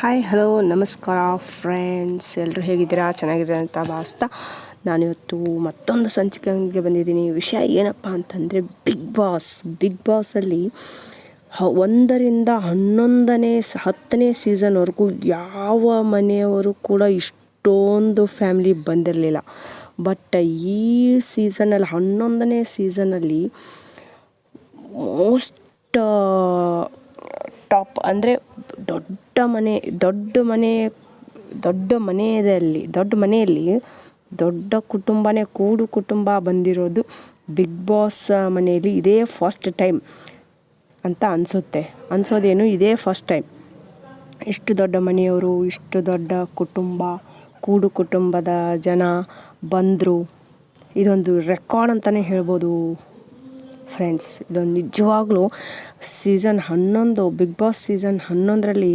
Hi hello ನಮಸ್ಕಾರ friends ಎಲ್ಲರೂ ಹೇಗಿದ್ದೀರಾ? ಚೆನ್ನಾಗಿದ್ದೀರಾ ಅಂತ ಭಾವಿಸ್ತಾ ನಾನಿವತ್ತು ಮತ್ತೊಂದು ಸಂಚಿಕೆಗೆ ಬಂದಿದ್ದೀನಿ. ವಿಷಯ ಏನಪ್ಪ ಅಂತಂದರೆ ಬಿಗ್ ಬಾಸ್ ಬಿಗ್ ಬಾಸಲ್ಲಿ ಹ, ಒಂದರಿಂದ ಹನ್ನೊಂದನೇ ಹತ್ತನೇ ಸೀಸನ್ವರೆಗೂ ಯಾವ ಮನೆಯವರು ಕೂಡ ಇಷ್ಟೊಂದು ಫ್ಯಾಮ್ಲಿ ಬಂದಿರಲಿಲ್ಲ. ಬಟ್ ಈ ಸೀಸನಲ್ಲಿ ಹನ್ನೊಂದನೇ ಸೀಸನಲ್ಲಿ ಮೋಸ್ಟ್ ಟಾಪ್ ಅಂದರೆ ದೊಡ್ಡ ಮನೆ ದೊಡ್ಡ ಮನೆ, ದೊಡ್ಡ ಮನೆಯಲ್ಲಿ ದೊಡ್ಡ ಮನೆಯಲ್ಲಿ ದೊಡ್ಡ ಕುಟುಂಬನೇ ಕೂಡು ಕುಟುಂಬ ಬಂದಿರೋದು ಬಿಗ್ ಬಾಸ್ ಮನೆಯಲ್ಲಿ ಇದೇ ಫಸ್ಟ್ ಟೈಮ್ ಅಂತ ಅನಿಸುತ್ತೆ. ಅನಿಸೋದೇನು ಇದೇ ಫಸ್ಟ್ ಟೈಮ್. ಇಷ್ಟು ದೊಡ್ಡ ಮನೆಯವರು, ಇಷ್ಟು ದೊಡ್ಡ ಕುಟುಂಬ, ಕೂಡು ಕುಟುಂಬದ ಜನ ಬಂದರು. ಇದೊಂದು ರೆಕಾರ್ಡ್ ಅಂತಲೇ ಹೇಳ್ಬೋದು. ಫ್ರೆಂಡ್ಸ್ ಇದೊಂದು ನಿಜವಾಗ್ಲೂ ಸೀಸನ್ ಹನ್ನೊಂದು, ಬಿಗ್ ಬಾಸ್ ಸೀಸನ್ ಹನ್ನೊಂದರಲ್ಲಿ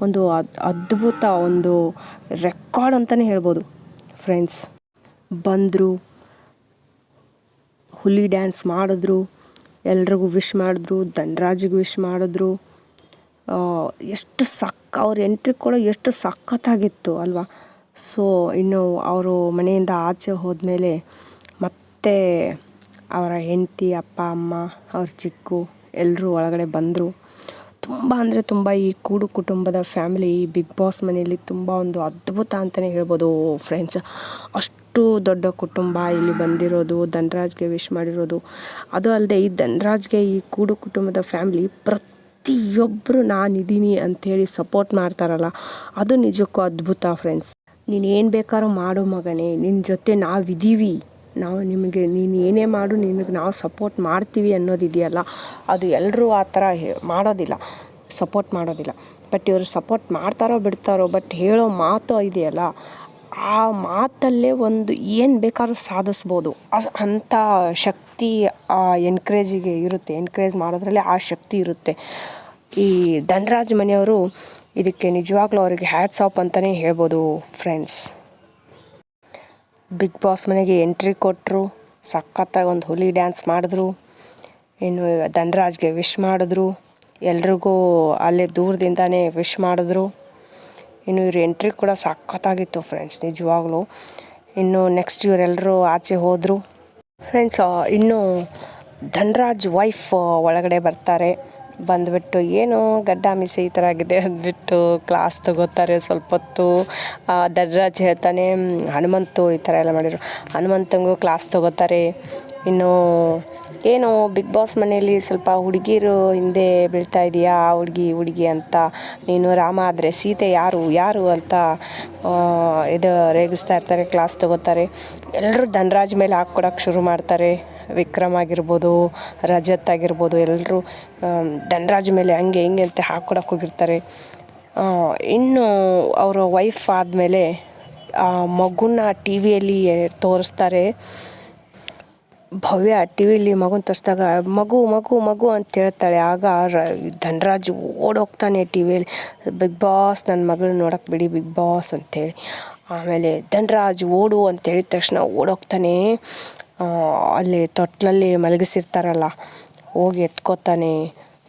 ಒಂದು ಅದ್ಭುತ ಒಂದು ರೆಕಾರ್ಡ್ ಅಂತಲೇ ಹೇಳ್ಬೋದು ಫ್ರೆಂಡ್ಸ್. ಬಂದರು, ಹುಲಿ ಡ್ಯಾನ್ಸ್ ಮಾಡಿದ್ರು, ಎಲ್ರಿಗೂ ವಿಶ್ ಮಾಡಿದ್ರು, ಧನ್ರಾಜಿಗೆ ವಿಶ್ ಮಾಡಿದ್ರು. ಎಷ್ಟು ಸಕ್ಕ ಅವ್ರ ಎಂಟ್ರಿ ಕೂಡ ಎಷ್ಟು ಸಖತ್ತಾಗಿತ್ತು ಅಲ್ವಾ? ಸೊ, ಇನ್ನು ಅವರು ಮನೆಯಿಂದ ಆಚೆ ಹೋದ್ಮೇಲೆ ಮತ್ತೆ ಅವರ ಹೆಂಡತಿ, ಅಪ್ಪ, ಅಮ್ಮ, ಅವ್ರ ಚಿಕ್ಕು ಎಲ್ಲರೂ ಒಳಗಡೆ ಬಂದರು. ತುಂಬ ಅಂದರೆ ತುಂಬ ಈ ಕೂಡು ಕುಟುಂಬದ ಫ್ಯಾಮಿಲಿ ಈ ಬಿಗ್ ಬಾಸ್ ಮನೆಯಲ್ಲಿ ತುಂಬ ಒಂದು ಅದ್ಭುತ ಅಂತಲೇ ಹೇಳ್ಬೋದು ಫ್ರೆಂಡ್ಸ್ ಅಷ್ಟು ದೊಡ್ಡ ಕುಟುಂಬ ಇಲ್ಲಿ ಬಂದಿರೋದು, ಧನ್ರಾಜ್ಗೆ ವಿಶ್ ಮಾಡಿರೋದು. ಅದು ಅಲ್ಲದೆ ಈ ಧನ್ರಾಜ್ಗೆ ಈ ಕೂಡು ಕುಟುಂಬದ ಫ್ಯಾಮಿಲಿ ಪ್ರತಿಯೊಬ್ಬರು ನಾನಿದ್ದೀನಿ ಅಂಥೇಳಿ ಸಪೋರ್ಟ್ ಮಾಡ್ತಾರಲ್ಲ, ಅದು ನಿಜಕ್ಕೂ ಅದ್ಭುತ ಫ್ರೆಂಡ್ಸ್ ನೀನು ಏನು ಬೇಕಾದ್ರೂ ಮಾಡು ಮಗನೇ ನಿನ್ನ ಜೊತೆ ನಾವಿದ್ದೀವಿ ನಾವು ನಿಮಗೆ, ನೀನು ಏನೇ ಮಾಡು, ನಿನಗೆ ನಾವು ಸಪೋರ್ಟ್ ಮಾಡ್ತೀವಿ ಅನ್ನೋದಿದೆಯಲ್ಲ, ಅದು ಎಲ್ಲರೂ ಆ ಥರ ಮಾಡೋದಿಲ್ಲ ಸಪೋರ್ಟ್ ಮಾಡೋದಿಲ್ಲ. ಬಟ್ ಇವರು ಸಪೋರ್ಟ್ ಮಾಡ್ತಾರೋ ಬಿಡ್ತಾರೋ ಬಟ್ ಹೇಳೋ ಮಾತು ಇದೆಯಲ್ಲ, ಆ ಮಾತಲ್ಲೇ ಒಂದು ಏನು ಬೇಕಾದ್ರೂ ಸಾಧಿಸ್ಬೋದು. ಅಂಥ ಶಕ್ತಿ ಆ ಎನ್ಕರೇಜಿಗೆ ಇರುತ್ತೆ ಎನ್ಕರೇಜ್ ಮಾಡೋದ್ರಲ್ಲಿ ಆ ಶಕ್ತಿ ಇರುತ್ತೆ. ಈ ಧನರಾಜ್ ಮನೆಯವರು ಇದಕ್ಕೆ ನಿಜವಾಗ್ಲೂ ಅವರಿಗೆ ಹ್ಯಾಟ್ಸ್ ಆಫ್ ಅಂತಲೇ ಹೇಳ್ಬೋದು ಫ್ರೆಂಡ್ಸ್ ಬಿಗ್ ಬಾಸ್ ಮನೆಗೆ ಎಂಟ್ರಿ ಕೊಟ್ಟರು ಸಖತ್ತಾಗಿ ಒಂದು ಹುಲಿ ಡ್ಯಾನ್ಸ್ ಮಾಡಿದ್ರು. ಇನ್ನು ಧನ್ರಾಜ್ಗೆ ವಿಶ್ ಮಾಡಿದ್ರು. ಎಲ್ರಿಗೂ ಅಲ್ಲೇ ದೂರದಿಂದನೇ ವಿಶ್ ಮಾಡಿದ್ರು. ಇನ್ನು ಇವ್ರ ಎಂಟ್ರಿ ಕೂಡ ಸಖತ್ತಾಗಿತ್ತು ಫ್ರೆಂಡ್ಸ್ ನಿಜವಾಗ್ಲೂ. ಇನ್ನು ನೆಕ್ಸ್ಟ್ ಇವರೆಲ್ಲರೂ ಆಚೆ ಹೋದರು. ಫ್ರೆಂಡ್ಸ್ ಇನ್ನು ಧನ್ರಾಜ್ ವೈಫ್ ಒಳಗಡೆ ಬರ್ತಾರೆ. ಬಂದುಬಿಟ್ಟು ಏನು ಗಡ್ಡ ಮೀಸೆ ಈ ಥರ ಆಗಿದೆ ಅಂದ್ಬಿಟ್ಟು ಕ್ಲಾಸ್ ತಗೋತಾರೆ ಸ್ವಲ್ಪ ಹೊತ್ತು. ದರ್ರಾಜ್ ಹೇಳ್ತಾನೆ ಹನುಮಂತು ಈ ಥರ ಎಲ್ಲ ಮಾಡಿದ್ರು. ಹನುಮಂತಂಗೂ ಕ್ಲಾಸ್ ತಗೋತಾರೆ. ಇನ್ನು ಏನು ಬಿಗ್ ಬಾಸ್ ಮನೆಯಲ್ಲಿ ಸ್ವಲ್ಪ ಹುಡುಗಿರು ಹಿಂದೆ ಬೀಳ್ತಾ ಇದೆಯಾ, ಆ ಹುಡುಗಿ ಹುಡುಗಿ ಅಂತ. ನೀನು ರಾಮ ಆದರೆ ಸೀತೆ ಯಾರು ಯಾರು ಅಂತ ಇದು ರೇಗಿಸ್ತಾ ಇರ್ತಾರೆ ಕ್ಲಾಸ್ ತಗೋತಾರೆ. ಎಲ್ಲರೂ ಧನರಾಜ್ ಮೇಲೆ ಹಾಕ್ಕೊಡೋಕೆ ಶುರು ಮಾಡ್ತಾರೆ. ವಿಕ್ರಮ್ ಆಗಿರ್ಬೋದು, ರಜತ್ ಆಗಿರ್ಬೋದು ಎಲ್ಲರೂ ಧನ್ರಾಜ್ ಮೇಲೆ ಹಂಗೆ ಹಿಂಗೆ ಅಂತ ಹಾಕ್ಕೊಡಕ್ಕೆ ಹೋಗಿರ್ತಾರೆ. ಇನ್ನು ಅವರ ವೈಫ್ ಆದಮೇಲೆ, ಆ, ಮಗುನ ಟಿ ವಿಯಲ್ಲಿ ತೋರಿಸ್ತಾರೆ. ಭವ್ಯ ಟಿ ವಿಲಿ ಮಗುನ ತೋರಿಸಿದಾಗ, ಮಗು ಮಗು ಮಗು ಅಂತ ಹೇಳ್ತಾಳೆ. ಆಗ ಧನರಾಜ್ ಓಡೋಗ್ತಾನೆ ಟಿ ವಿಯಲ್ಲಿ ಬಿಗ್ ಬಾಸ್ ನನ್ನ ಮಗಳನ್ನ ನೋಡಕ್ಕೆ ಬಿಡಿ, ಬಿಗ್ ಬಾಸ್ ಅಂತೇಳಿ. ಆಮೇಲೆ ಧನರಾಜ್ ಓಡು ಅಂತ ಹೇಳಿದ ತಕ್ಷಣ ಓಡೋಗ್ತಾನೆ. ಅಲ್ಲಿ ತೊಟ್ಲಲ್ಲಿ ಮಲಗಿಸಿರ್ತಾರಲ್ಲ, ಹೋಗಿ ಎತ್ಕೋತಾನೆ.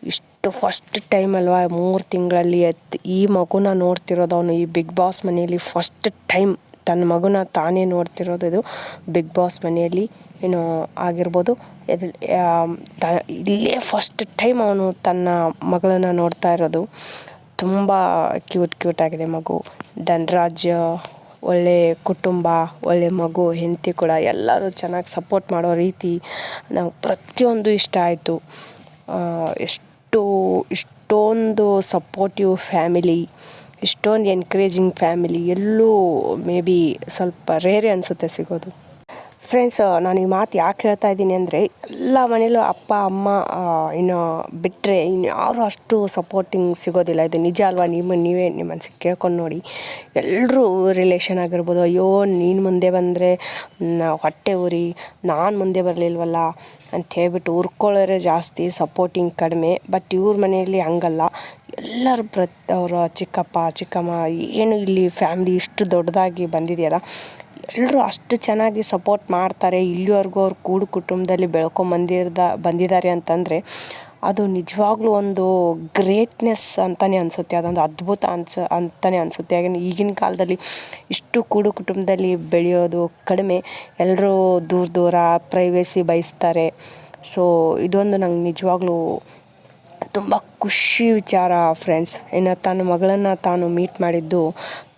ಇಷ್ಟು ಫಸ್ಟ್ ಟೈಮ್ ಅಲ್ವಾ, ಮೂರು ತಿಂಗಳಲ್ಲಿ ಎತ್ ಈ ಮಗುನ ನೋಡ್ತಿರೋದು ಅವನು, ಈ ಬಿಗ್ ಬಾಸ್ ಮನೆಯಲ್ಲಿ ಫಸ್ಟ್ ಟೈಮ್ ತನ್ನ ಮಗುನ ತಾನೇ ನೋಡ್ತಿರೋದು ಇದು ಬಿಗ್ ಬಾಸ್ ಮನೆಯಲ್ಲಿ ಏನು ಆಗಿರ್ಬೋದು. ಇದು ತ, ಇಲ್ಲೇ ಫಸ್ಟ್ ಟೈಮ್ ಅವನು ತನ್ನ ಮಗಳನ್ನು ನೋಡ್ತಾ ಇರೋದು. ತುಂಬ ಕ್ಯೂಟ್ ಕ್ಯೂಟ್ ಆಗಿದೆ ಮಗು. ಧನ್ರಾಜ್ ಒಳ್ಳೆ ಕುಟುಂಬ, ಒಳ್ಳೆ ಮಗು, ಹೆಂಡತಿ ಕೂಡ ಎಲ್ಲರೂ ಚೆನ್ನಾಗಿ ಸಪೋರ್ಟ್ ಮಾಡೋ ರೀತಿ ನಂಗೆ ಪ್ರತಿಯೊಂದು ಇಷ್ಟ ಆಯಿತು. ಎಷ್ಟು, ಇಷ್ಟೊಂದು ಸಪೋರ್ಟಿವ್ ಫ್ಯಾಮಿಲಿ ಇಷ್ಟೊಂದು ಎನ್ಕರೇಜಿಂಗ್ ಫ್ಯಾಮಿಲಿ ಎಲ್ಲೂ ಮೇ ಬಿ ಸ್ವಲ್ಪ ರೇರೆ ಅನಿಸುತ್ತೆ ಸಿಗೋದು. ಫ್ರೆಂಡ್ಸ್ ನಾನು ಈ ಮಾತು ಯಾಕೆ ಹೇಳ್ತಾ ಇದ್ದೀನಿ ಅಂದರೆ, ಎಲ್ಲ ಮನೇಲೂ ಅಪ್ಪ, ಅಮ್ಮ ಇನ್ನು ಬಿಟ್ಟರೆ ಇನ್ಯಾರು ಅಷ್ಟು ಸಪೋರ್ಟಿಂಗ್ ಸಿಗೋದಿಲ್ಲ. ಇದು ನಿಜ ಅಲ್ವಾ? ನಿಮ್ಮ, ನೀವೇ ನಿಮ್ಮ ಕೇಳ್ಕೊಂಡು ನೋಡಿ. ಎಲ್ಲರೂ ರಿಲೇಷನ್ ಆಗಿರ್ಬೋದು. ಅಯ್ಯೋ, ನೀನು ಮುಂದೆ ಬಂದರೆ ಹೊಟ್ಟೆ ಉರಿ, ನಾನು ಮುಂದೆ ಬರಲಿಲ್ವಲ್ಲ ಅಂತ ಹೇಳ್ಬಿಟ್ಟು ಉರ್ಕೊಳ್ಳೋರೆ ಜಾಸ್ತಿ ಸಪೋರ್ಟಿಂಗ್ ಕಡಿಮೆ. ಬಟ್ ಇವ್ರ ಮನೆಯಲ್ಲಿ ಹಂಗಲ್ಲ. ಎಲ್ಲರೂ ಪ್ರತಿ, ಅವರ ಚಿಕ್ಕಪ್ಪ, ಚಿಕ್ಕಮ್ಮ, ಏನು ಇಲ್ಲಿ ಫ್ಯಾಮ್ಲಿ ಇಷ್ಟು ದೊಡ್ಡದಾಗಿ ಬಂದಿದೆಯಲ್ಲ ಎಲ್ಲರೂ ಅಷ್ಟು ಚೆನ್ನಾಗಿ ಸಪೋರ್ಟ್ ಮಾಡ್ತಾರೆ. ಇಲ್ಲಿವರೆಗೂ ಅವ್ರು ಕೂಡು ಕುಟುಂಬದಲ್ಲಿ ಬೆಳ್ಕೊಂಬಂದಿರ್ದ ಬಂದಿದ್ದಾರೆ ಅಂತಂದರೆ ಅದು ನಿಜವಾಗ್ಲೂ ಒಂದು ಗ್ರೇಟ್ನೆಸ್ ಅಂತಲೇ ಅನಿಸುತ್ತೆ. ಅದೊಂದು ಅದ್ಭುತ ಅನ್ಸ ಅಂತಲೇ ಅನಿಸುತ್ತೆ. ಹಾಗೆ ಈಗಿನ ಕಾಲದಲ್ಲಿ ಇಷ್ಟು ಕೂಡು ಕುಟುಂಬದಲ್ಲಿ ಬೆಳೆಯೋದು ಕಡಿಮೆ. ಎಲ್ಲರೂ ದೂರ ದೂರ ಪ್ರೈವೇಸಿ ಬಯಸ್ತಾರೆ. ಸೊ ಇದೊಂದು ನಂಗೆ ನಿಜವಾಗ್ಲೂ ತುಂಬ ಖುಷಿ ವಿಚಾರ ಫ್ರೆಂಡ್ಸ್ ಇನ್ನು ತನ್ನ ಮಗಳನ್ನು ತಾನು ಮೀಟ್ ಮಾಡಿದ್ದು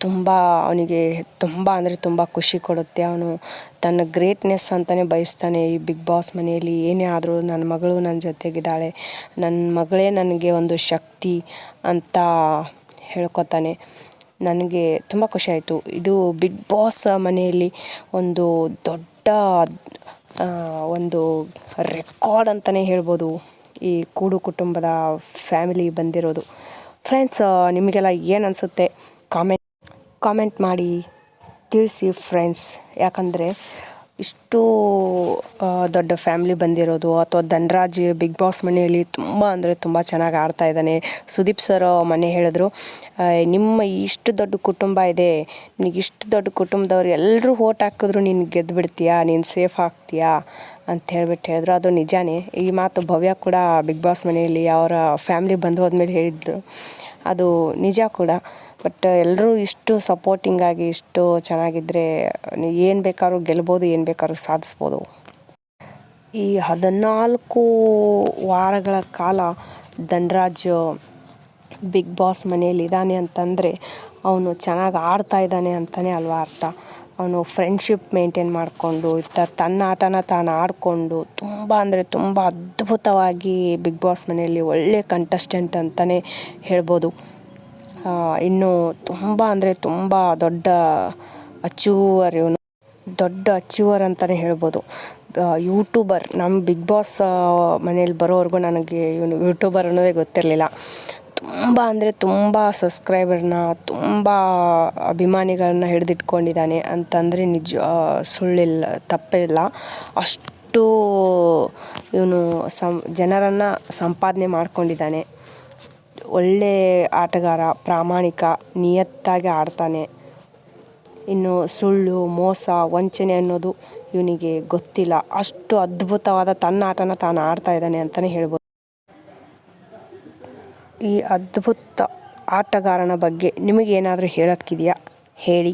ತುಂಬ ಅವನಿಗೆ ತುಂಬ ಅಂದರೆ ತುಂಬ ಖುಷಿ ಕೊಡುತ್ತೆ. ಅವನು ತನ್ನ ಗ್ರೇಟ್ನೆಸ್ ಅಂತಲೇ ಬಯಸ್ತಾನೆ. ಈ ಬಿಗ್ ಬಾಸ್ ಮನೆಯಲ್ಲಿ ಏನೇ ಆದರೂ ನನ್ನ ಮಗಳು ನನ್ನ ಜೊತೆಗಿದ್ದಾಳೆ. ನನ್ನ ಮಗಳೇ ನನಗೆ ಒಂದು ಶಕ್ತಿ ಅಂತ ಹೇಳ್ಕೊತಾನೆ. ನನಗೆ ತುಂಬ ಖುಷಿ ಆಯಿತು. ಇದು ಬಿಗ್ ಬಾಸ್ ಮನೆಯಲ್ಲಿ ಒಂದು ದೊಡ್ಡ ಒಂದು ರೆಕಾರ್ಡ್ ಅಂತಲೇ ಹೇಳ್ಬೋದು. ಈ ಕೂಡು ಕುಟುಂಬದ ಫ್ಯಾಮಿಲಿ ಬಂದಿರೋದು. ಫ್ರೆಂಡ್ಸ್ ನಿಮಗೆಲ್ಲ ಏನು ಅನಿಸುತ್ತೆ ಕಾಮೆಂಟ್ ಕಾಮೆಂಟ್ ಮಾಡಿ ತಿಳಿಸಿ ಫ್ರೆಂಡ್ಸ್ ಯಾಕಂದರೆ ಇಷ್ಟು ದೊಡ್ಡ ಫ್ಯಾಮ್ಲಿ ಬಂದಿರೋದು. ಅಥವಾ ಧನ್ರಾಜ್ ಬಿಗ್ ಬಾಸ್ ಮನೆಯಲ್ಲಿ ತುಂಬ ಅಂದರೆ ತುಂಬ ಚೆನ್ನಾಗಿ ಆಡ್ತಾ ಇದ್ದಾನೆ. ಸುದೀಪ್ ಸರ್ ಮನೆ ಹೇಳಿದ್ರು ನಿಮ್ಮ ಇಷ್ಟು ದೊಡ್ಡ ಕುಟುಂಬ ಇದೆ. ನಿನಗೆ ಇಷ್ಟು ದೊಡ್ಡ ಕುಟುಂಬದವ್ರು ಎಲ್ಲರೂ ಓಟ್ ಹಾಕಿದ್ರು ನೀನು ಗೆದ್ದು ಬಿಡ್ತೀಯಾ ನೀನು ಸೇಫ್ ಆಗ್ತೀಯಾ? ಅಂತ ಹೇಳ್ಬಿಟ್ಟು ಹೇಳಿದ್ರು. ಅದು ನಿಜಾನೇ. ಈ ಮಾತು ಭವ್ಯ ಕೂಡ ಬಿಗ್ ಬಾಸ್ ಮನೆಯಲ್ಲಿ ಅವರ ಫ್ಯಾಮ್ಲಿ ಬಂದು ಹೋದ್ಮೇಲೆ ಹೇಳಿದ್ರು. ಅದು ನಿಜ ಕೂಡ. ಬಟ್ ಎಲ್ಲರೂ ಇಷ್ಟು ಸಪೋರ್ಟಿಂಗಾಗಿ ಇಷ್ಟು ಚೆನ್ನಾಗಿದ್ದರೆ ಏನು ಬೇಕಾದ್ರೂ ಗೆಲ್ಬೋದು, ಏನು ಬೇಕಾದ್ರೂ ಸಾಧಿಸ್ಬೋದು. ಈ ಹದಿನಾಲ್ಕು ವಾರಗಳ ಕಾಲ ಧನ್ರಾಜ್ ಬಿಗ್ ಬಾಸ್ ಮನೆಯಲ್ಲಿ ಇದ್ದಾನೆ ಅಂತಂದರೆ ಅವನು ಚೆನ್ನಾಗಿ ಆಡ್ತಾ ಇದ್ದಾನೆ ಅಂತಲೇ ಅಲ್ವಾ ಅರ್ಥ. ಅವನು ಫ್ರೆಂಡ್ಶಿಪ್ ಮೇಂಟೈನ್ ಮಾಡಿಕೊಂಡು, ಇತ್ತ ತನ್ನ ಆಟನ ತಾನು ಆಡಿಕೊಂಡು, ತುಂಬ ಅಂದರೆ ತುಂಬ ಅದ್ಭುತವಾಗಿ ಬಿಗ್ ಬಾಸ್ ಮನೆಯಲ್ಲಿ ಒಳ್ಳೆಯ ಕಂಟೆಸ್ಟೆಂಟ್ ಅಂತಲೇ ಹೇಳ್ಬೋದು. ಇನ್ನು ತುಂಬ ಅಂದರೆ ತುಂಬ ದೊಡ್ಡ ಅಚೀವರ್ ಇವನು. ದೊಡ್ಡ ಅಚೀವರ್ ಅಂತಲೇ ಹೇಳ್ಬೋದು. ಯೂಟ್ಯೂಬರ್. ನಮ್ಮ ಬಿಗ್ ಬಾಸ್ ಮನೇಲಿ ಬರೋವರೆಗೂ ನನಗೆ ಇವನು ಯೂಟ್ಯೂಬರ್ ಅನ್ನೋದೇ ಗೊತ್ತಿರಲಿಲ್ಲ. ತುಂಬ ಅಂದರೆ ತುಂಬ ಸಬ್ಸ್ಕ್ರೈಬರ್ನ, ತುಂಬ ಅಭಿಮಾನಿಗಳನ್ನ ಹಿಡಿದಿಟ್ಕೊಂಡಿದ್ದಾನೆ ಅಂತಂದರೆ ನಿಜ ಸುಳ್ಳಿಲ್ಲ, ತಪ್ಪಿಲ್ಲ. ಅಷ್ಟು ಇವನು ಸಂ, ಜನರನ್ನು ಸಂಪಾದನೆ ಮಾಡ್ಕೊಂಡಿದ್ದಾನೆ. ಒಳ್ಳೆ ಆಟಗಾರ, ಪ್ರಾಮಾಣಿಕ, ನಿಯತ್ತಾಗಿ ಆಡ್ತಾನೆ. ಇನ್ನು ಸುಳ್ಳು, ಮೋಸ, ವಂಚನೆ ಅನ್ನೋದು ಇವನಿಗೆ ಗೊತ್ತಿಲ್ಲ. ಅಷ್ಟು ಅದ್ಭುತವಾದ ತನ್ನ ಆಟನ ತಾನು ಆಡ್ತಾ ಇದ್ದಾನೆ ಅಂತಲೇ ಹೇಳ್ಬೋದು. ಈ ಅದ್ಭುತ ಆಟಗಾರನ ಬಗ್ಗೆ ನಿಮಗೇನಾದರೂ ಹೇಳೋಕ್ಕಿದೆಯಾ? ಹೇಳಿ.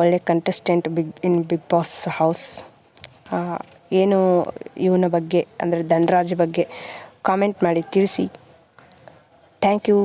ಒಳ್ಳೆ contestant big in big boss house ಏನು ಇವನ ಬಗ್ಗೆ, ಅಂದರೆ ಧನರಾಜ್ ಬಗ್ಗೆ ಕಾಮೆಂಟ್ ಮಾಡಿ ತಿಳಿಸಿ. Thank you